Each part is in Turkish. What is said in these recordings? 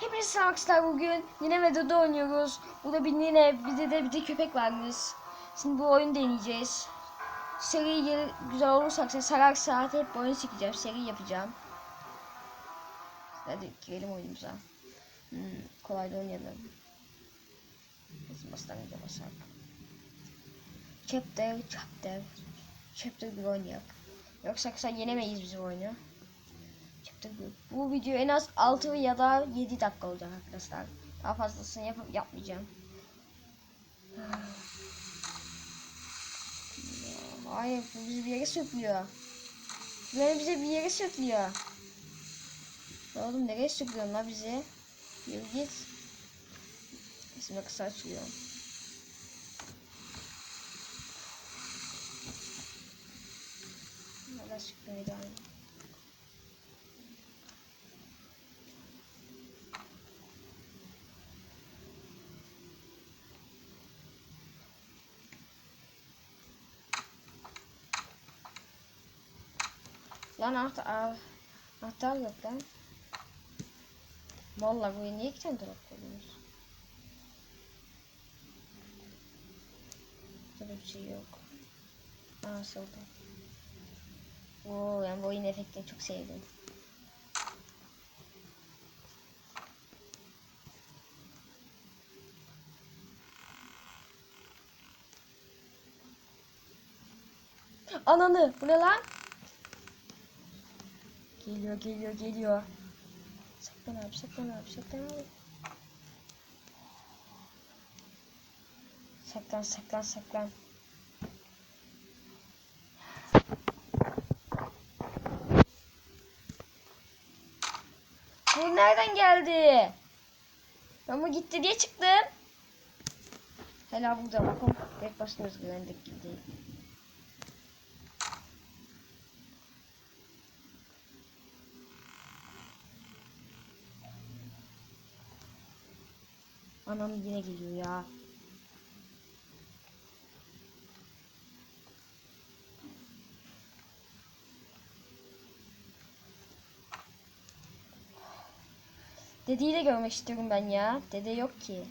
Hepinize selam arkadaşlar bugün yine Vedo'da oynuyoruz. Burada bir yine bizde de bir de köpek varmış. Şimdi bu oyunu deneyeceğiz. Seri güzel olursa sararsa hep bu oyunu çekeceğim. Seri yapacağım. Hadi girelim oyunumuza. Hmm, kolay da oynayalım. Biz başlangıca basak. Chapter, chapter. Chapter bir oynayak. Yoksa kısa yenemeyiz biz bu oyunu. Bir. Bu video en az 6 ya da 7 dakika olacak arkadaşlar. Daha fazlasını yap yapmayacağım. Hayır bu bizi bir yere sürüklüyor. Böyle bize bir yere sürüklüyor. Oğlum nereye sürüklüyorsun la bizi? Yürü git. İsmi kısa açılıyor. Hala sürüklüyor yani. Lan anahtar, ah, anahtar yok lan. Vallahi buraya niye iki tane dolap koydunuz? Burada bir şey yok. Aa solda. Oo yani bu oyun efektini çok sevdim. Ananı bu ne lan? Geliyor geliyor geliyor. Saklan abi saklan abi saklan abi. Saklan saklan saklan. Bu nereden geldi? Ben bu gitti diye çıktım. Hala burada bakın. Tek başımız güvendik gitti. Anam yine geliyor ya. Dedeyi de görmek istiyorum ben ya. Dede yok ki.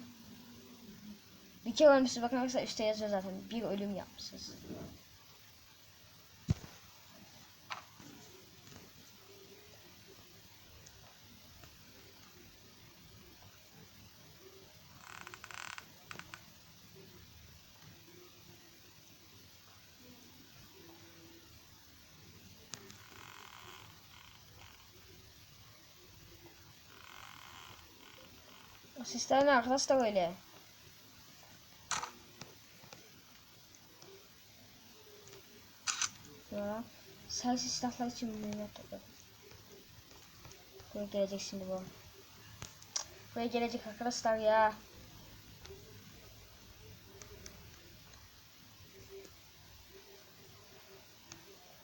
Bir kere ölmüşsünüz. Bakın arkadaşlar üstte yazıyor zaten. Bir ölüm yapmışsınız. Asistan arkadaşlar öyle. Ya. Sayısız silahlar için mühimmat topladım. Buraya gelecek şimdi bu. Buraya gelecek arkadaşlar ya.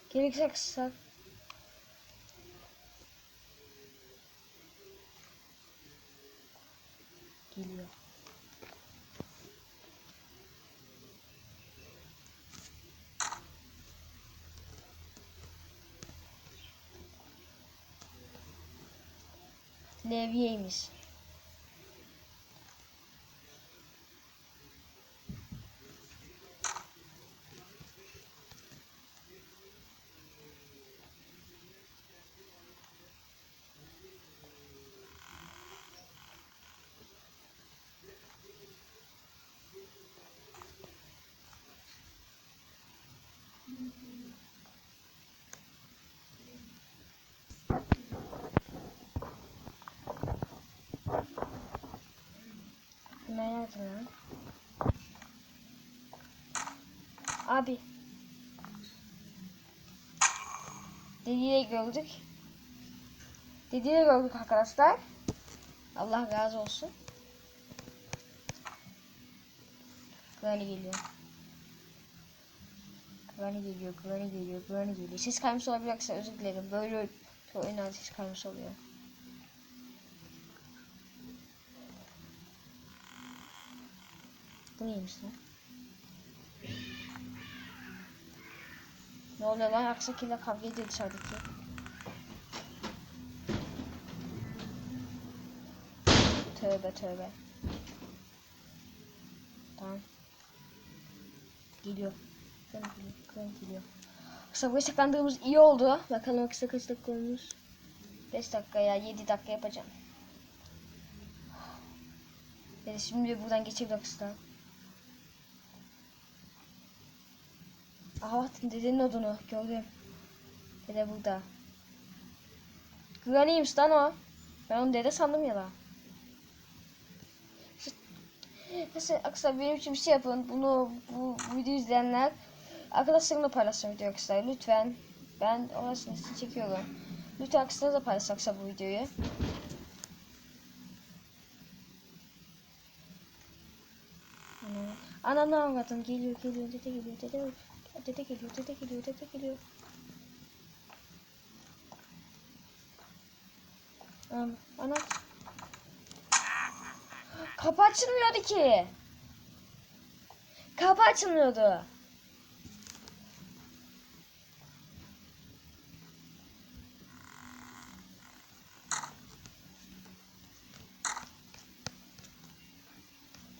Gerekirse kısa. Geliyor. Levyeymiş. Nerede lan? Abi. Dediği gördük. Dediği gördük arkadaşlar. Allah razı olsun. Granny geliyor. Granny geliyor, Granny geliyor, Granny geliyor. Ses kayması olabilir arkadaşlar özür dilerim. Böyle oyunlarda ses kayması oluyor. Bu neymiş lan? Ne oluyor lan? Aksakiyle kavga ediyor dışarıdaki. Tövbe tövbe. Tamam. Geliyor. Kırın geliyor. Kırın geliyor. Buraya saklandığımız iyi oldu. Bakalım kısa kaç dakika olmuş. 5 dakika ya 7 dakika yapacağım. Evet şimdi buradan geçebilir kısa. Aha dedenin odunu gördüm. Dede burada. Granny'ymiş lan o. Ben onu dede sandım ya da. Mesela arkadaşlar benim için bir şey yapın. Bunu bu, bu videoyu izleyenler arkadaşlarımla paylaşsın video arkadaşlar. Lütfen. Ben orasını için çekiyorum. Lütfen arkadaşlarınızla paylaşaksa bu videoyu. Ana, ananı avradım. Geliyor geliyor. Dede geliyor. Dede, dede geliyor. Dede geliyor. Dede geliyor. Am, ana. Kapı açılmıyordu ki. Kapı açılmıyordu.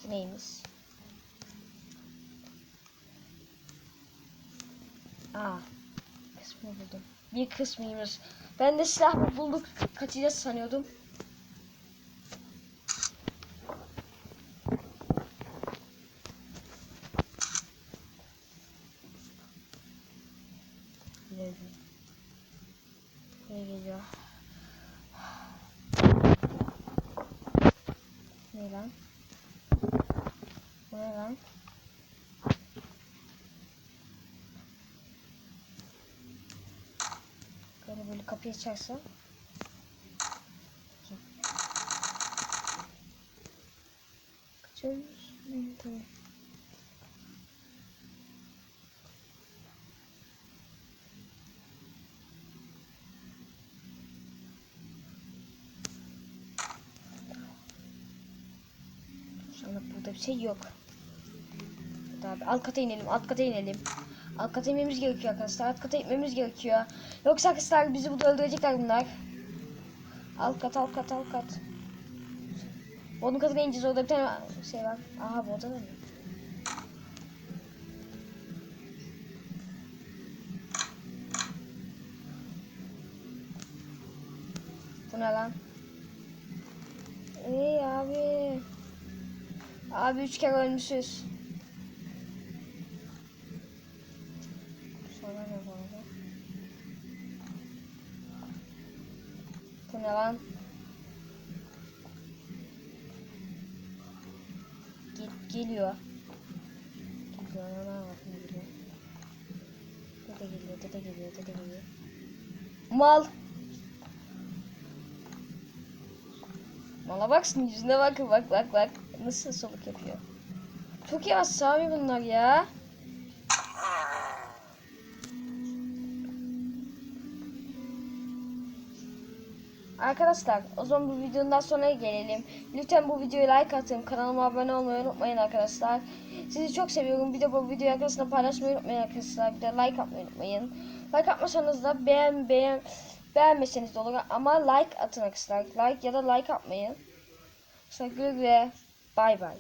Neymiş? Aa, kısmı buldum. Bir kısmıymış. Ben de silah bulduk. Kaçacağız sanıyordum. Nereye geliyor? Ne lan? Ne lan? Böyle kapıyı açarsa. Kaçıyoruz. Tamam. Anda burada bir şey yok. Burada abi alt kata inelim, alt kata inelim. Alt kata inmemiz gerekiyor arkadaşlar. Alt kata inmemiz gerekiyor. Yoksa arkadaşlar bizi burada öldürecekler bunlar. Alt kat, alt kat, alt kat. Onun katına ineceğiz. Orada bir tane şey var. Aha bu odada mı? Bu ne lan? Ey abi. Abi üç kere ölmüşüz. Sonra ne oldu? Ne lan? Gel geliyor. Geliyor ana bakın geliyor. Dede geliyor, dede geliyor, dede geliyor. Mal. Mala baksın yüzüne bak bak bak bak. Nasıl soluk yapıyor. Çok yavaş abi bunlar ya. Arkadaşlar o zaman bu videonun daha sonuna gelelim. Lütfen bu videoya like atın. Kanalıma abone olmayı unutmayın arkadaşlar. Sizi çok seviyorum. Bir de bu videoyu arkadaşlar paylaşmayı unutmayın arkadaşlar. Bir de like atmayı unutmayın. Like atmasanız da beğen beğen beğenmeseniz de olur ama like atın arkadaşlar. Like ya da like atmayın. Arkadaşlar güle güle. Bay bay.